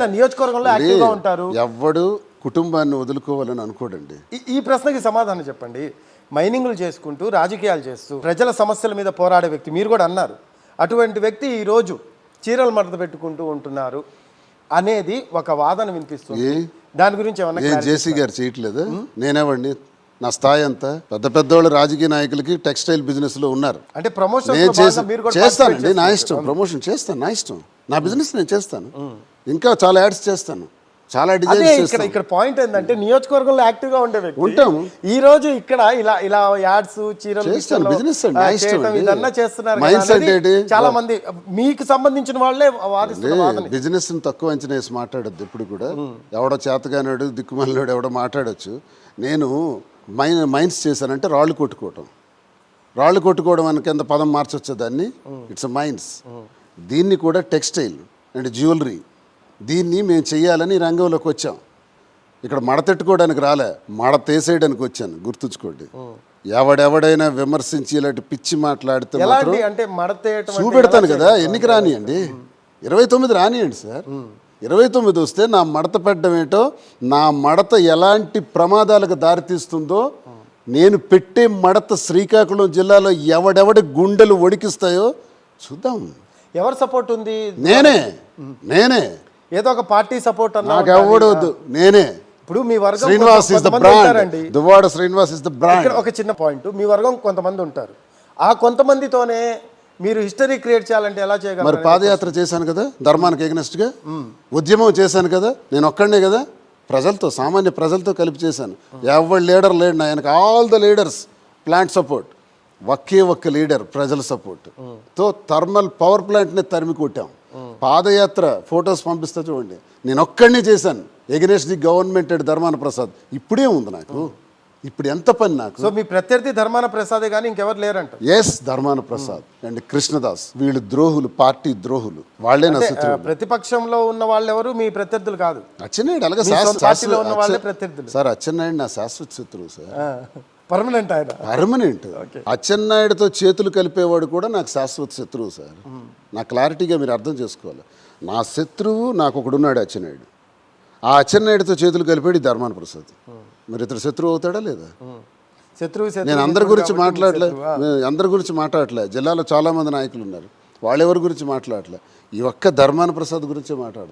నియోజకవర్గంలో యాక్టివ్గా ఉంటారు? ఎవ్వడు కుటుంబాన్ని వదులుకోవాలని అనుకోడండి. ఈ- ప్రశ్నకి సమాధానం చెప్పండి. మైనింగ్లు చేసుకుంటూ రాజకీయాలు చేస్తూ ప్రజల సమస్యల మీద పోరాడే వ్యక్తి మీరు కూడా అన్నారు. అటువంటి వ్యక్తి ఈరోజు చీరలు మడత పెట్టుకుంటూ ఉంటున్నారు అనేది ఒక వాదన వినిపిస్తుంది? దాని గురించి ఏమన్నా జేసీ గారు చేయట్లేదు? నేనేవాడిని నా స్థాయి అంతా? పెద్ద పెద్దవాళ్ళు రాజకీయ నాయకులకి టెక్స్టైల్ బిజినెస్లో ఉన్నారు అంటే ప్రమోషన్ చేస్తానండి నా. ఇష్టం. ప్రమోషన్ చేస్తాను నా ఇష్టం. నా బిజినెస్ నేను చేస్తాను. ఇంకా చాలా యాడ్స్ చేస్తాను. చాలా ఇక్కడ ఇక్కడ పాయింట్ ఏంటంటే నియోజకవర్గంలో యాక్టివ్గా ఉండే వ్యక్తి ఉంటాము. ఈ రోజు ఇక్కడ ఇలా ఇలా యాడ్స్ చీరలు చేస్తాను, అండి. ఇదన్నా చేస్తున్నారు అనేది ఏంటి? చాలా మంది మీకు సంబంధించిన వాళ్ళే వాదిస్తున్న వాదన. బిజినెస్ తక్కువ అంచనా వేసి మాట్లాడద్దు ఎప్పుడు కూడా. ఎవడో చేతగానాడు దిక్కుమల్లాడు ఎవడో మాట్లాడొచ్చు. నేను మైన్ మైన్స్ చేశానంటే రాళ్ళు కొట్టుకోవటం. రాళ్ళు కొట్టుకోవడం అని కింద పదం మార్చొచ్చు దాన్ని. ఇట్స్ మైన్స్ దీన్ని కూడా టెక్స్టైల్ అండ్ జ్యువెలరీ. దీన్ని మేము చెయ్యాలని ఈ రంగంలోకి వచ్చాం. ఇక్కడ మడతెట్టుకోవడానికి రాలే మడతేసేయడానికి వచ్చాను గుర్తుంచుకోండి. ఎవడెవడైనా విమర్శించి ఇలాంటి పిచ్చి మాట్లాడితే చూపెడతాను కదా ఎన్నికి రానియండి? ఇరవై తొమ్మిది రానియండి సార్. ఇరవై తొమ్మిది వస్తే నా మడత పెట్టడం ఏంటో నా మడత ఎలాంటి ప్రమాదాలకు దారితీస్తుందో నేను పెట్టే మడత శ్రీకాకుళం జిల్లాలో ఎవడెవడి గుండెలు ఒడికిస్తాయో చూద్దాం. ఎవరు సపోర్ట్ ఉంది? నేనే నేనే. ఏదో ఒక పార్టీ సపోర్ట్ అన్నా నాకు నేనే. ఇప్పుడు మీ వర్గం Srinivas is the brand Duvvada Srinivas is the brand ఒక చిన్న పాయింట్. మీ వర్గం కొంతమంది ఉంటారు. ఆ కొంతమందితోనే మీరు హిస్టరీ క్రియేట్ చేయాలంటే ఎలా మరి చేయగలరు పాదయాత్ర చేశాను కదా ధర్మానికి ఎగనెస్ట్గా ఉద్యమం చేశాను కదా నేను ఒక్కడనే కదా? ప్రజలతో సామాన్య ప్రజలతో కలిపి చేశాను. ఎవరి లీడర్ లేడు నా ఆయనకు all the leaders plant support ఒకే ఒక్క లీడర్ ప్రజల సపోర్ట్తో థర్మల్ పవర్ ప్లాంట్ని తరిమి కొట్టాం. పాదయాత్ర ఫొటోస్ పంపిస్తా చూడండి. నేను ఒక్కడనే చేశాను. Against the government and Dharmana Prasad. ఇప్పుడే ఉంది నాకు. ఇప్పుడు ఎంత పని నాకు? సో మీ ప్రత్యర్థి ధర్మాన ప్రసాదే కానీ ఇంకెవరు లేరంట? Yes Dharmana Prasad and Krishnadas. వీళ్ళు ద్రోహులు పార్టీ ద్రోహులు. వాళ్ళే ప్రతిపక్షంలో ఉన్న వాళ్ళు ఎవరు మీ ప్రత్యర్థులు కాదు. అచ్చెన్నాయుడు అలాగే. సార్ అచ్చెన్నాయుడు నా శాశ్వత శత్రువు సార్. పర్మనెంట్ ఆయన. పర్మనెంట్ అచ్చెన్నాయుడుతో చేతులు కలిపేవాడు కూడా నాకు శాశ్వత శత్రువు సార్. నా క్లారిటీగా మీరు అర్థం చేసుకోవాలి. నా శత్రువు నాకు ఒకడున్నాడు అచ్చెన్నాయుడు ఆ అచ్చెన్నాయుడుతో చేతులు కలిపాడు ఈ ధర్మాన ప్రసాద్. మరి ఇతడు శత్రువు అవుతాడా లేదా? శత్రువు శత్రువు నేను అందరి గురించి మాట్లాడలే. అందరి గురించి మాట్లాడలే. జిల్లాలో చాలా మంది నాయకులు ఉన్నారు. వాళ్ళెవరి గురించి మాట్లాడలే? ఈ ఒక్క ధర్మాన ప్రసాద్ గురించే మాట్లాడతాను